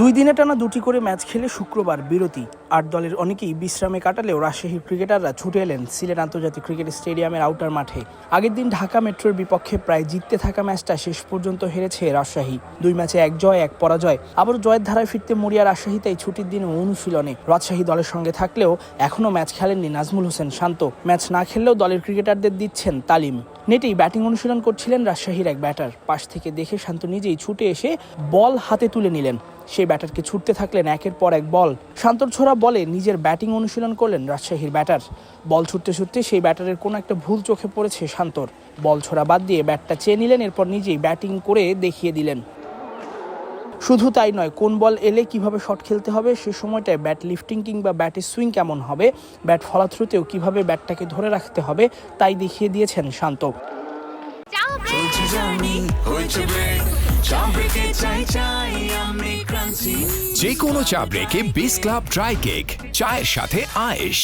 দুই দিনে টানা দুটি করে ম্যাচ খেলে শুক্রবার বিরতি। আট দলের অনেকেই বিশ্রামে কাটালেও রাজশাহীর ক্রিকেটাররা ছুটে এলেন সিলেট আন্তর্জাতিক ক্রিকেট স্টেডিয়ামের আউটার মাঠে। আগের দিন ঢাকা মেট্রোর বিপক্ষে প্রায় জিততে থাকা ম্যাচটা শেষ পর্যন্ত হেরেছে রাজশাহী। দুই ম্যাচে এক জয়, এক পরাজয়। আবার জয়ের ধারায় ফিরতে মরিয়া রাজশাহী তাই ছুটির দিন অনুশীলনে রাজশাহী দলের সঙ্গে থাকলেও এখনও ম্যাচ খেলেননি নাজমুল হোসেন শান্ত। ম্যাচ না খেললেও দলের ক্রিকেটারদের দিচ্ছেন তালিম। নেটেই ব্যাটিং অনুশীলন করছিলেন রাজশাহীর এক ব্যাটার। পাশ থেকে দেখে শান্ত নিজেই ছুটে এসে বল হাতে তুলে নিলেন। সেই ব্যাটারকে ছুটতে থাকলেন একের পর এক বল। শান্তর ছোড়া বলে নিজের ব্যাটিং অনুশীলন করলেন রাজশাহীর ব্যাটার। বল ছুটতে ছুটতে সেই ব্যাটারের কোনো একটা ভুল চোখে পড়েছে শান্তর। বল ছোড়া বাদ দিয়ে ব্যাটটা চেয়ে নিলেন, এরপর নিজেই ব্যাটিং করে দেখিয়ে দিলেন। শুধু তাই নয়, কোন বল এলে কীভাবে শট খেলতে হবে, সে সময়টায় ব্যাট লিফটিং কিংবা ব্যাটের সুইং কেমন হবে, ব্যাট ফলাথ্রুতেও কীভাবে ব্যাটটাকে ধরে রাখতে হবে, তাই দেখিয়ে দিয়েছেন শান্ত। যে কোনো চা ব্রেকে বিস ক্লাব ড্রাই কেক চায়ের সাথে আয়েশ।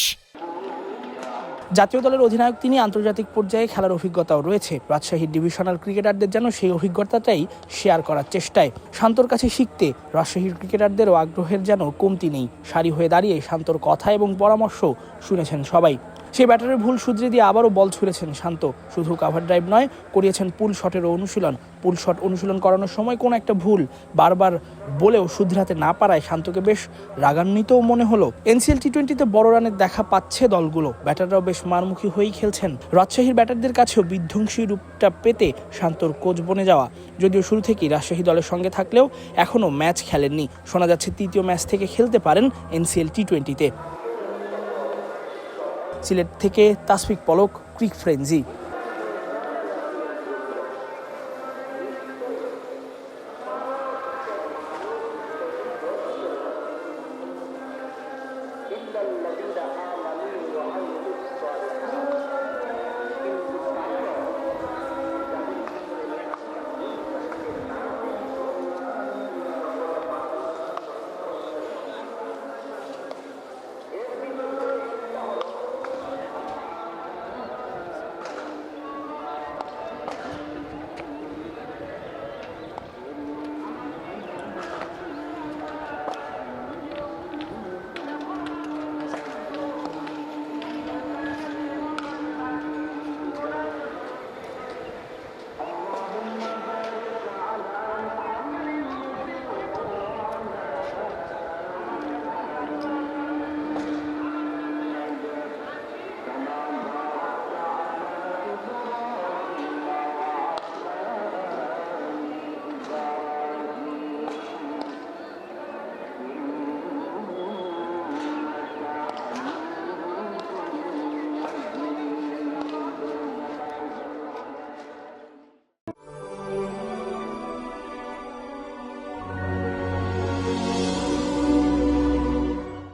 জাতীয় দলের অধিনায়ক তিনি আন্তর্জাতিক পর্যায়ে খেলার অভিজ্ঞতাও রয়েছে। রাজশাহীর ডিভিশনাল ক্রিকেটারদের যেন সেই অভিজ্ঞতাটাই শেয়ার করার চেষ্টায়। শান্তর কাছে শিখতে রাজশাহীর ক্রিকেটারদেরও আগ্রহের যেন কমতি নেই। সারি হয়ে দাঁড়িয়ে শান্তর কথা এবং পরামর্শ শুনেছেন সবাই। সেই ব্যাটারের ভুল শুধরে দিয়ে আবারও বল ছুঁড়েছেন শান্ত। শুধু কাভার ড্রাইভ নয়, করিয়েছেন পুল শটেরও অনুশীলন। পুল শট অনুশীলন করানোর সময় কোনো একটা ভুল বারবার বলেও শুধরাতে না পারায় শান্তকে বেশ রাগান্বিতও মনে হলো। এনসিএল টি টোয়েন্টিতে বড় রানের দেখা পাচ্ছে দলগুলো। ব্যাটাররাও বেশ মারমুখী হয়েই খেলছেন। রাজশাহীর ব্যাটারদের কাছেও বিধ্বংসী রূপটা পেতে শান্তর কোচ বনে যাওয়া। যদিও শুরু থেকেই রাজশাহী দলের সঙ্গে থাকলেও এখনও ম্যাচ খেলেননি। শোনা যাচ্ছে তৃতীয় ম্যাচ থেকে খেলতে পারেন এনসিএল টি টোয়েন্টিতে সিলেট থেকে তাসফিক পলক ক্রিক ফ্রেঞ্জি